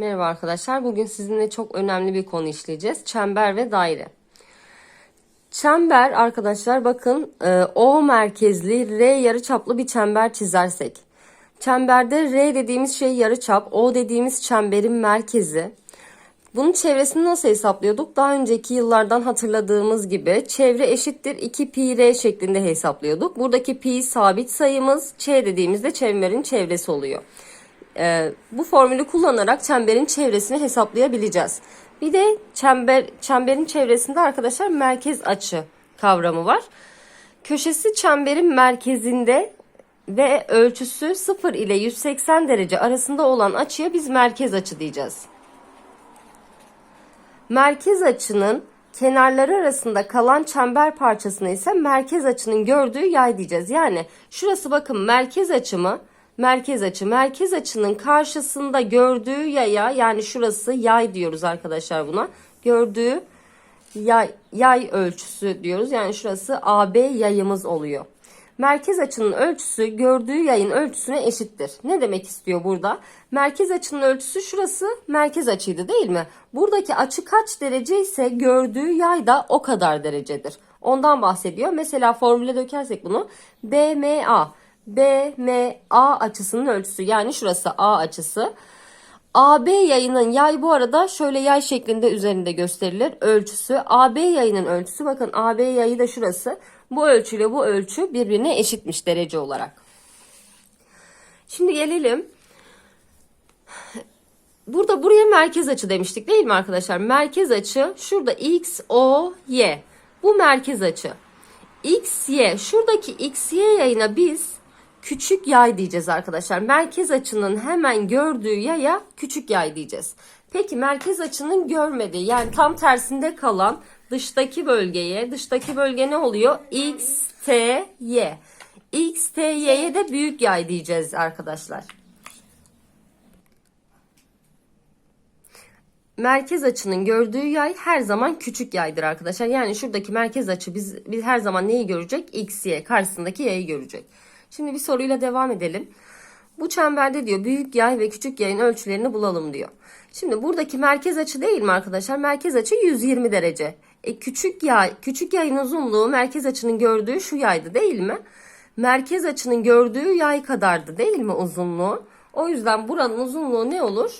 Merhaba arkadaşlar. Bugün sizinle çok önemli bir konu işleyeceğiz. Çember ve daire. Çember arkadaşlar bakın e, O merkezli R yarıçaplı bir çember çizersek. Çemberde R dediğimiz şey yarıçap, O dediğimiz çemberin merkezi. Bunun çevresini nasıl hesaplıyorduk? Daha önceki yıllardan hatırladığımız gibi çevre eşittir 2 pi r şeklinde hesaplıyorduk. Buradaki pi sabit sayımız, ç dediğimizde çemberin çevresi oluyor. Ee, bu formülü kullanarak çemberin çevresini hesaplayabileceğiz. Bir de çember çemberin çevresinde arkadaşlar merkez açı kavramı var. Köşesi çemberin merkezinde ve ölçüsü 0 ile 180 derece arasında olan açıya biz merkez açı diyeceğiz. Merkez açının kenarları arasında kalan çember parçasına ise merkez açının gördüğü yay diyeceğiz. Yani şurası bakın merkez açımı merkez açı. Merkez açının karşısında gördüğü yaya yani şurası yay diyoruz arkadaşlar buna. Gördüğü yay, yay ölçüsü diyoruz. Yani şurası AB yayımız oluyor. Merkez açının ölçüsü gördüğü yayın ölçüsüne eşittir. Ne demek istiyor burada? Merkez açının ölçüsü şurası merkez açıydı değil mi? Buradaki açı kaç derece ise gördüğü yay da o kadar derecedir. Ondan bahsediyor. Mesela formüle dökersek bunu BMA BMA açısının ölçüsü yani şurası A açısı. AB yayının yay bu arada şöyle yay şeklinde üzerinde gösterilir. Ölçüsü AB yayının ölçüsü bakın AB yayı da şurası. Bu ölçüyle bu ölçü birbirine eşitmiş derece olarak. Şimdi gelelim. Burada buraya merkez açı demiştik değil mi arkadaşlar? Merkez açı şurada X, O, Y. Bu merkez açı. X, Y. Şuradaki X, Y yayına biz küçük yay diyeceğiz arkadaşlar. Merkez açının hemen gördüğü yaya küçük yay diyeceğiz. Peki merkez açının görmediği yani tam tersinde kalan dıştaki bölgeye, dıştaki bölge ne oluyor? X, T, Y. X, T, Y'ye de büyük yay diyeceğiz arkadaşlar. Merkez açının gördüğü yay her zaman küçük yaydır arkadaşlar. Yani şuradaki merkez açı biz, biz her zaman neyi görecek? X, Y karşısındaki yayı görecek. Şimdi bir soruyla devam edelim. Bu çemberde diyor büyük yay ve küçük yayın ölçülerini bulalım diyor. Şimdi buradaki merkez açı değil mi arkadaşlar? Merkez açı 120 derece. E küçük yay, küçük yayın uzunluğu merkez açının gördüğü şu yaydı değil mi? Merkez açının gördüğü yay kadardı değil mi uzunluğu? O yüzden buranın uzunluğu ne olur?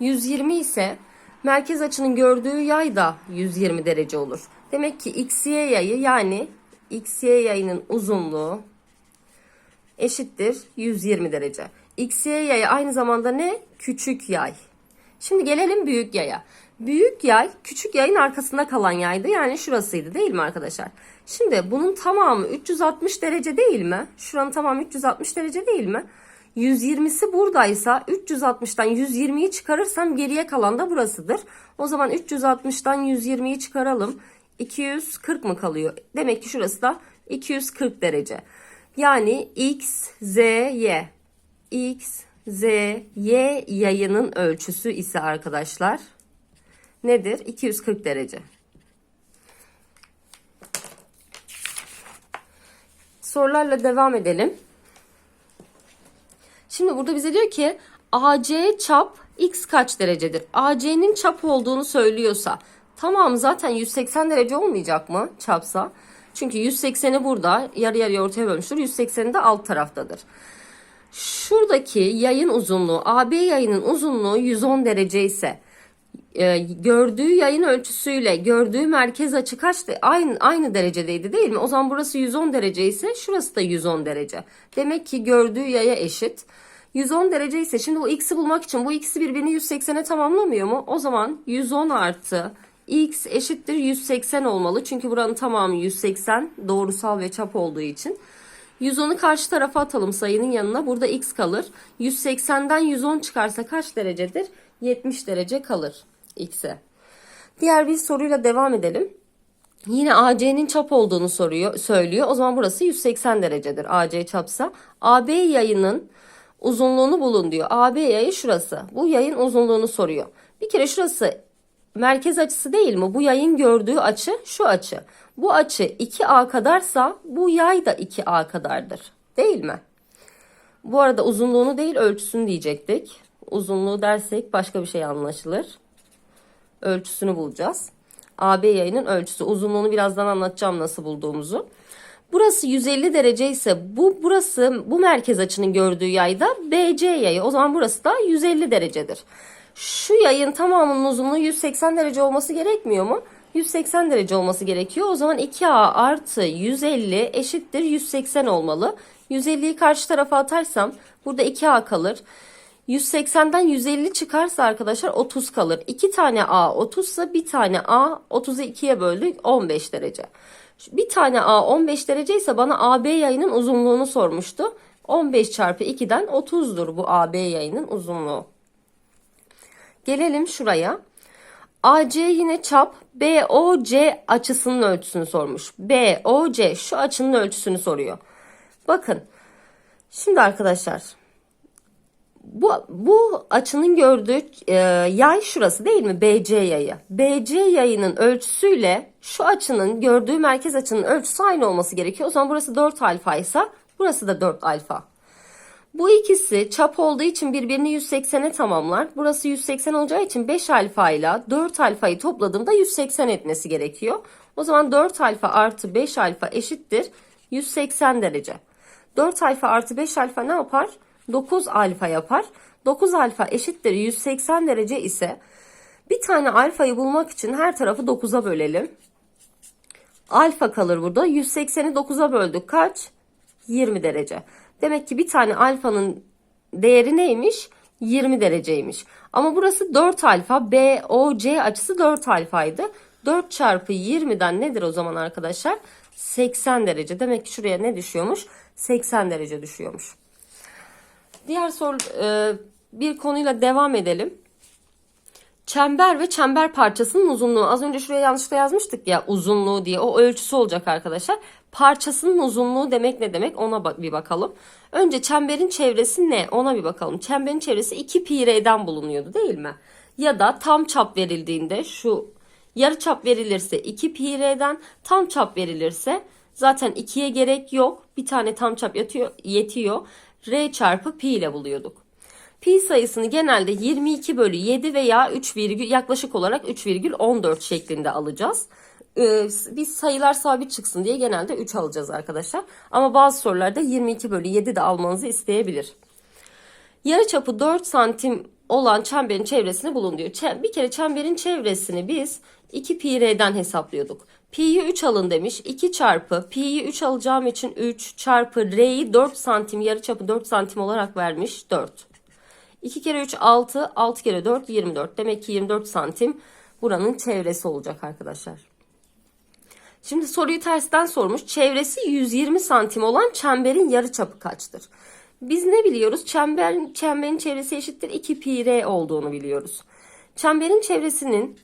120 ise merkez açının gördüğü yay da 120 derece olur. Demek ki XY yayı yani XY yayının uzunluğu eşittir 120 derece. XY yayı aynı zamanda ne? Küçük yay. Şimdi gelelim büyük yaya. Büyük yay küçük yayın arkasında kalan yaydı. Yani şurasıydı değil mi arkadaşlar? Şimdi bunun tamamı 360 derece değil mi? Şuranın tamamı 360 derece değil mi? 120'si buradaysa 360'tan 120'yi çıkarırsam geriye kalan da burasıdır. O zaman 360'tan 120'yi çıkaralım. 240 mı kalıyor? Demek ki şurası da 240 derece. Yani x, z, y. x, z, y yayının ölçüsü ise arkadaşlar nedir? 240 derece. Sorularla devam edelim. Şimdi burada bize diyor ki AC çap x kaç derecedir? AC'nin çap olduğunu söylüyorsa tamam zaten 180 derece olmayacak mı çapsa? Çünkü 180'i burada yarı yarıya ortaya bölmüştür. 180'i de alt taraftadır. Şuradaki yayın uzunluğu AB yayının uzunluğu 110 derece ise e, gördüğü yayın ölçüsüyle gördüğü merkez açı kaçtı? Aynı, aynı derecedeydi değil mi? O zaman burası 110 derece ise şurası da 110 derece. Demek ki gördüğü yaya eşit. 110 derece ise şimdi bu x'i bulmak için bu x'i birbirini 180'e tamamlamıyor mu? O zaman 110 artı x eşittir 180 olmalı. Çünkü buranın tamamı 180 doğrusal ve çap olduğu için. 110'u karşı tarafa atalım sayının yanına. Burada x kalır. 180'den 110 çıkarsa kaç derecedir? 70 derece kalır x'e. Diğer bir soruyla devam edelim. Yine AC'nin çap olduğunu soruyor, söylüyor. O zaman burası 180 derecedir AC çapsa. AB yayının uzunluğunu bulun diyor. AB yayı şurası. Bu yayın uzunluğunu soruyor. Bir kere şurası merkez açısı değil mi? Bu yayın gördüğü açı şu açı. Bu açı 2A kadarsa bu yay da 2A kadardır. Değil mi? Bu arada uzunluğunu değil ölçüsünü diyecektik. uzunluğu dersek başka bir şey anlaşılır. Ölçüsünü bulacağız. AB yayının ölçüsü. Uzunluğunu birazdan anlatacağım nasıl bulduğumuzu. Burası 150 derece ise bu burası bu merkez açının gördüğü yayda BC yayı. O zaman burası da 150 derecedir. Şu yayın tamamının uzunluğu 180 derece olması gerekmiyor mu? 180 derece olması gerekiyor. O zaman 2A artı 150 eşittir 180 olmalı. 150'yi karşı tarafa atarsam burada 2A kalır. 180'den 150 çıkarsa arkadaşlar 30 kalır. 2 tane A 30 ise bir tane A 30'u 2'ye böldük 15 derece. Bir tane A 15 derece ise bana AB yayının uzunluğunu sormuştu. 15 çarpı 2'den 30'dur bu AB yayının uzunluğu. Gelelim şuraya. AC yine çap BOC açısının ölçüsünü sormuş. BOC şu açının ölçüsünü soruyor. Bakın. Şimdi arkadaşlar bu, bu açının gördüğü e, yay şurası değil mi? BC yayı. BC yayının ölçüsüyle şu açının gördüğü merkez açının ölçüsü aynı olması gerekiyor. O zaman burası 4 alfa ise burası da 4 alfa. Bu ikisi çap olduğu için birbirini 180'e tamamlar. Burası 180 olacağı için 5 alfa ile 4 alfayı topladığımda 180 etmesi gerekiyor. O zaman 4 alfa artı 5 alfa eşittir 180 derece. 4 alfa artı 5 alfa ne yapar? 9 alfa yapar. 9 alfa eşittir 180 derece ise bir tane alfayı bulmak için her tarafı 9'a bölelim. Alfa kalır burada. 180'i 9'a böldük. Kaç? 20 derece. Demek ki bir tane alfanın değeri neymiş? 20 dereceymiş. Ama burası 4 alfa. BOC açısı 4 alfaydı. 4 çarpı 20'den nedir o zaman arkadaşlar? 80 derece. Demek ki şuraya ne düşüyormuş? 80 derece düşüyormuş. Diğer soru e, bir konuyla devam edelim. Çember ve çember parçasının uzunluğu. Az önce şuraya yanlışlıkla yazmıştık ya uzunluğu diye. O ölçüsü olacak arkadaşlar. Parçasının uzunluğu demek ne demek ona bir bakalım. Önce çemberin çevresi ne? Ona bir bakalım. Çemberin çevresi 2 pi r'den bulunuyordu değil mi? Ya da tam çap verildiğinde şu yarı çap verilirse 2 pi r'den tam çap verilirse zaten 2'ye gerek yok. Bir tane tam çap yatıyor, yetiyor. R çarpı pi ile buluyorduk. Pi sayısını genelde 22 bölü 7 veya 3 virgül yaklaşık olarak 3,14 şeklinde alacağız. Ee, biz sayılar sabit çıksın diye genelde 3 alacağız arkadaşlar. Ama bazı sorularda 22 bölü 7 de almanızı isteyebilir. Yarıçapı 4 santim olan çemberin çevresini bulun diyor. Bir kere çemberin çevresini biz 2 pi r'den hesaplıyorduk. Pi'yi 3 alın demiş. 2 çarpı pi'yi 3 alacağım için 3 çarpı r'yi 4 santim yarıçapı 4 santim olarak vermiş 4. 2 kere 3 6 6 kere 4 24. Demek ki 24 santim buranın çevresi olacak arkadaşlar. Şimdi soruyu tersten sormuş. Çevresi 120 santim olan çemberin yarıçapı kaçtır? Biz ne biliyoruz? Çember, çemberin çevresi eşittir 2 pi r olduğunu biliyoruz. Çemberin çevresinin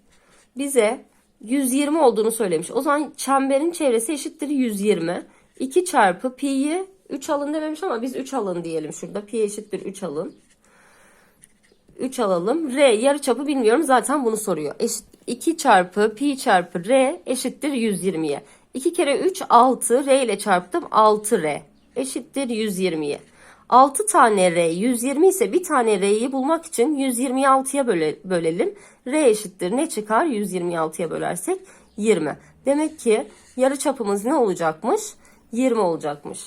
bize 120 olduğunu söylemiş. O zaman çemberin çevresi eşittir 120. 2 çarpı pi'yi 3 alın dememiş ama biz 3 alın diyelim şurada. Pi eşittir 3 alın. 3 alalım. R yarıçapı bilmiyorum zaten bunu soruyor. Eşit, 2 çarpı pi çarpı r eşittir 120'ye. 2 kere 3 6 r ile çarptım 6r eşittir 120'ye. 6 tane R 120 ise bir tane R'yi bulmak için 126'ya böle, bölelim. R eşittir ne çıkar? 126'ya bölersek 20. Demek ki yarı çapımız ne olacakmış? 20 olacakmış.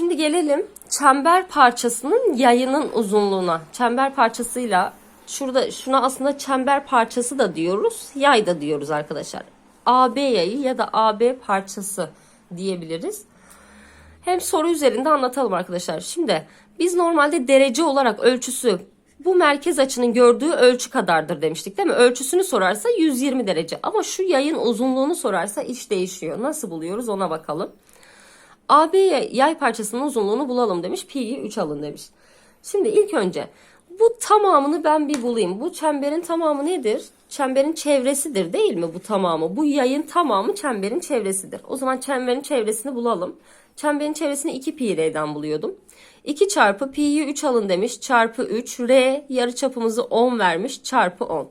Şimdi gelelim çember parçasının yayının uzunluğuna. Çember parçasıyla şurada şuna aslında çember parçası da diyoruz, yay da diyoruz arkadaşlar. AB yayı ya da AB parçası diyebiliriz. Hem soru üzerinde anlatalım arkadaşlar. Şimdi biz normalde derece olarak ölçüsü bu merkez açının gördüğü ölçü kadardır demiştik değil mi? Ölçüsünü sorarsa 120 derece ama şu yayın uzunluğunu sorarsa iş değişiyor. Nasıl buluyoruz ona bakalım. AB yay parçasının uzunluğunu bulalım demiş. Pi'yi 3 alın demiş. Şimdi ilk önce bu tamamını ben bir bulayım. Bu çemberin tamamı nedir? Çemberin çevresidir değil mi bu tamamı? Bu yayın tamamı çemberin çevresidir. O zaman çemberin çevresini bulalım. Çemberin çevresini 2 pi r'den buluyordum. 2 çarpı pi'yi 3 alın demiş. Çarpı 3 r yarıçapımızı 10 vermiş. Çarpı 10.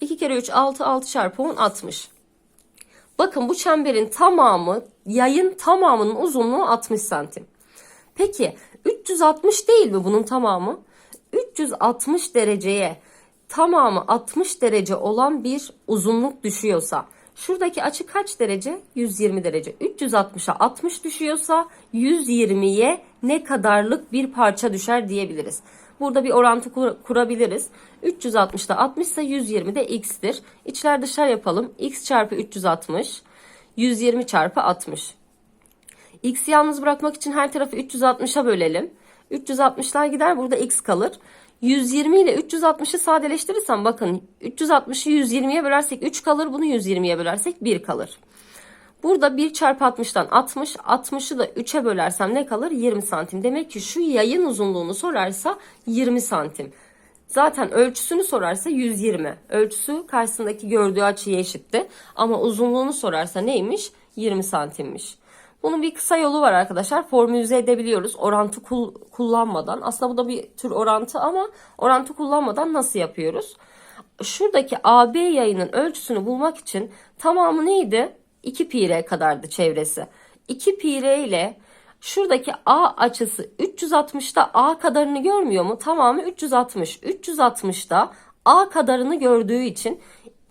2 kere 3 6 6 çarpı 10 60. Bakın bu çemberin tamamı yayın tamamının uzunluğu 60 santim. Peki 360 değil mi bunun tamamı? 360 dereceye tamamı 60 derece olan bir uzunluk düşüyorsa şuradaki açı kaç derece? 120 derece. 360'a 60 düşüyorsa 120'ye ne kadarlık bir parça düşer diyebiliriz. Burada bir orantı kur- kurabiliriz. 360'da 60 ise 120 de x'tir. İçler dışlar yapalım. x çarpı 360 120 çarpı 60. X'i yalnız bırakmak için her tarafı 360'a bölelim. 360'lar gider burada x kalır. 120 ile 360'ı sadeleştirirsem bakın 360'ı 120'ye bölersek 3 kalır. Bunu 120'ye bölersek 1 kalır. Burada 1 çarpı 60'tan 60. 60'ı da 3'e bölersem ne kalır? 20 santim. Demek ki şu yayın uzunluğunu sorarsa 20 santim. Zaten ölçüsünü sorarsa 120. Ölçüsü karşısındaki gördüğü açıya eşitti. Ama uzunluğunu sorarsa neymiş? 20 santimmiş. Bunun bir kısa yolu var arkadaşlar. Formülize edebiliyoruz orantı kul- kullanmadan. Aslında bu da bir tür orantı ama orantı kullanmadan nasıl yapıyoruz? Şuradaki AB yayının ölçüsünü bulmak için tamamı neydi? 2 pi r kadardı çevresi. 2 pi r ile şuradaki A açısı 360'da A kadarını görmüyor mu? Tamamı 360. 360'da A kadarını gördüğü için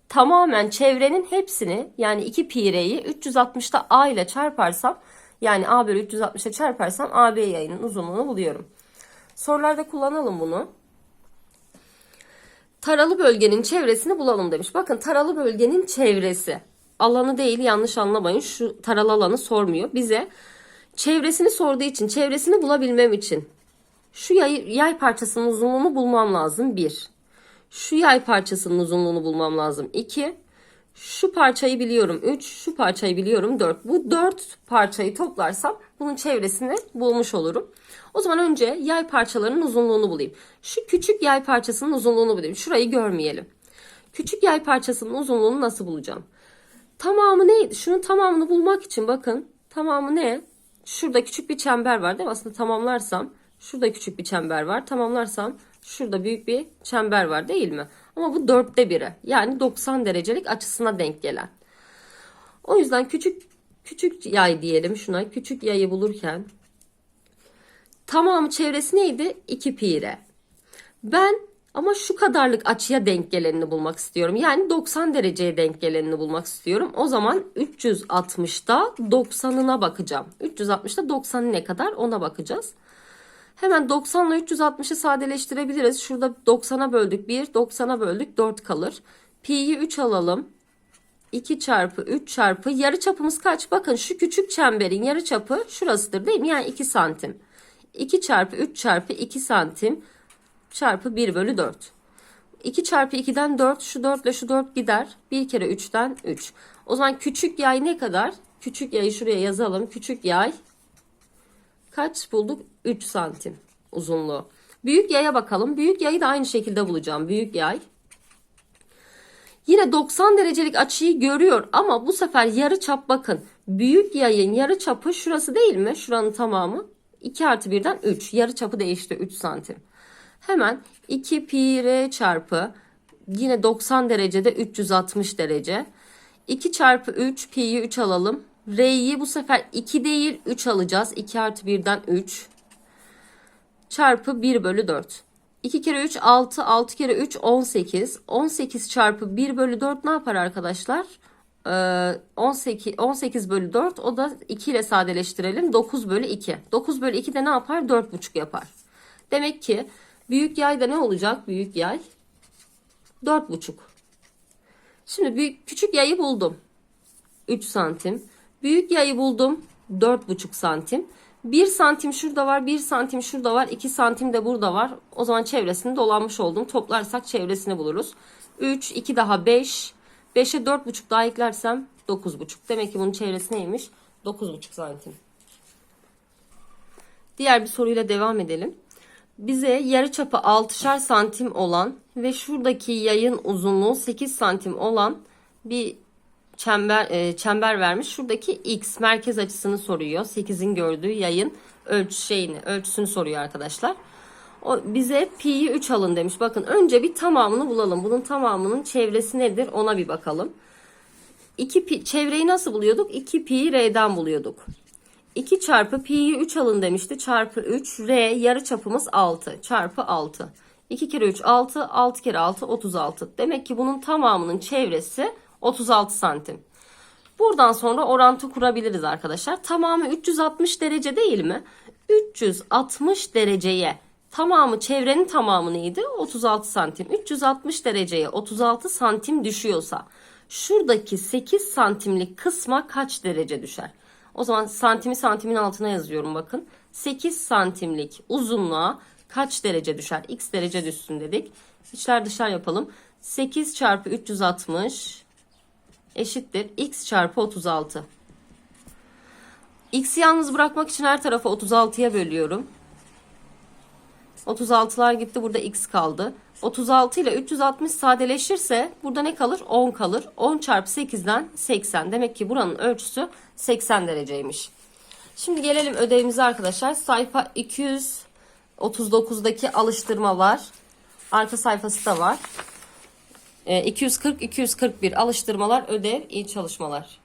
tamamen çevrenin hepsini yani 2 pi r'yi 360'da A ile çarparsam yani A bölü 360'a çarparsam AB yayının uzunluğunu buluyorum. Sorularda kullanalım bunu. Taralı bölgenin çevresini bulalım demiş. Bakın taralı bölgenin çevresi. Alanı değil yanlış anlamayın. Şu taralı alanı sormuyor. Bize çevresini sorduğu için çevresini bulabilmem için şu yay, yay parçasının uzunluğunu bulmam lazım. 1. Şu yay parçasının uzunluğunu bulmam lazım. 2. Şu parçayı biliyorum 3. Şu parçayı biliyorum 4. Bu 4 parçayı toplarsam bunun çevresini bulmuş olurum. O zaman önce yay parçalarının uzunluğunu bulayım. Şu küçük yay parçasının uzunluğunu bulayım. Şurayı görmeyelim. Küçük yay parçasının uzunluğunu nasıl bulacağım? Tamamı neydi? Şunun tamamını bulmak için bakın. Tamamı ne? Şurada küçük bir çember var değil mi? Aslında tamamlarsam şurada küçük bir çember var. Tamamlarsam şurada büyük bir çember var değil mi? Ama bu dörtte biri. Yani 90 derecelik açısına denk gelen. O yüzden küçük küçük yay diyelim şuna. Küçük yayı bulurken tamamı çevresi neydi? 2 pi r. Ben ama şu kadarlık açıya denk gelenini bulmak istiyorum. Yani 90 dereceye denk gelenini bulmak istiyorum. O zaman 360'da 90'ına bakacağım. 360'da 90'ı ne kadar ona bakacağız. Hemen 90 ile 360'ı sadeleştirebiliriz. Şurada 90'a böldük 1, 90'a böldük 4 kalır. Pi'yi 3 alalım. 2 çarpı 3 çarpı yarı çapımız kaç? Bakın şu küçük çemberin yarı çapı şurasıdır değil mi? Yani 2 santim. 2 çarpı 3 çarpı 2 santim çarpı 1 bölü 4. 2 çarpı 2'den 4 şu 4 ile şu 4 gider. 1 kere 3'ten 3. O zaman küçük yay ne kadar? Küçük yayı şuraya yazalım. Küçük yay kaç bulduk? 3 santim uzunluğu. Büyük yaya bakalım. Büyük yayı da aynı şekilde bulacağım. Büyük yay. Yine 90 derecelik açıyı görüyor ama bu sefer yarı çap bakın. Büyük yayın yarı çapı şurası değil mi? Şuranın tamamı. 2 artı 1'den 3. Yarı çapı değişti 3 santim. Hemen 2 pi r çarpı yine 90 derecede 360 derece. 2 çarpı 3 pi'yi 3 alalım. R'yi bu sefer 2 değil 3 alacağız. 2 artı 1'den 3 çarpı 1 bölü 4. 2 kere 3 6 6 kere 3 18 18 çarpı 1 bölü 4 ne yapar arkadaşlar? Ee, 18 18 bölü 4 o da 2 ile sadeleştirelim 9 bölü 2 9 bölü 2 de ne yapar 4,5 yapar demek ki büyük yay da ne olacak? Büyük yay 4,5 şimdi büyük küçük yayı buldum. 3 santim. Büyük yayı buldum. 4,5 santim. 1 santim şurada var 1 santim şurada var 2 santim de burada var. O zaman çevresini dolanmış oldum. Toplarsak çevresini buluruz. 3 2 daha 5 5'e 4,5 daha eklersem 9,5 demek ki bunun çevresi neymiş? 9,5 santim. Diğer bir soruyla devam edelim bize yarıçapı 6'şar santim olan ve şuradaki yayın uzunluğu 8 santim olan bir çember e, çember vermiş. Şuradaki x merkez açısını soruyor. 8'in gördüğü yayın ölçü şeyini, ölçüsünü soruyor arkadaşlar. O bize pi'yi 3 alın demiş. Bakın önce bir tamamını bulalım. Bunun tamamının çevresi nedir ona bir bakalım. 2 pi, çevreyi nasıl buluyorduk? 2 pi r'den buluyorduk. 2 çarpı pi'yi 3 alın demişti. Çarpı 3 r yarı çapımız 6 çarpı 6. 2 kere 3 6 6 kere 6 36. Demek ki bunun tamamının çevresi 36 santim. Buradan sonra orantı kurabiliriz arkadaşlar. Tamamı 360 derece değil mi? 360 dereceye tamamı çevrenin tamamı neydi? 36 santim. 360 dereceye 36 santim düşüyorsa şuradaki 8 santimlik kısma kaç derece düşer? O zaman santimi santimin altına yazıyorum bakın. 8 santimlik uzunluğa kaç derece düşer? X derece düşsün dedik. İçler dışlar yapalım. 8 çarpı 360 eşittir x çarpı 36. X'i yalnız bırakmak için her tarafı 36'ya bölüyorum. 36'lar gitti burada x kaldı. 36 ile 360 sadeleşirse burada ne kalır? 10 kalır. 10 çarpı 8'den 80. Demek ki buranın ölçüsü 80 dereceymiş. Şimdi gelelim ödevimize arkadaşlar. Sayfa 239'daki alıştırma var. Arka sayfası da var. Ee, 240-241 alıştırmalar, ödev, iyi çalışmalar.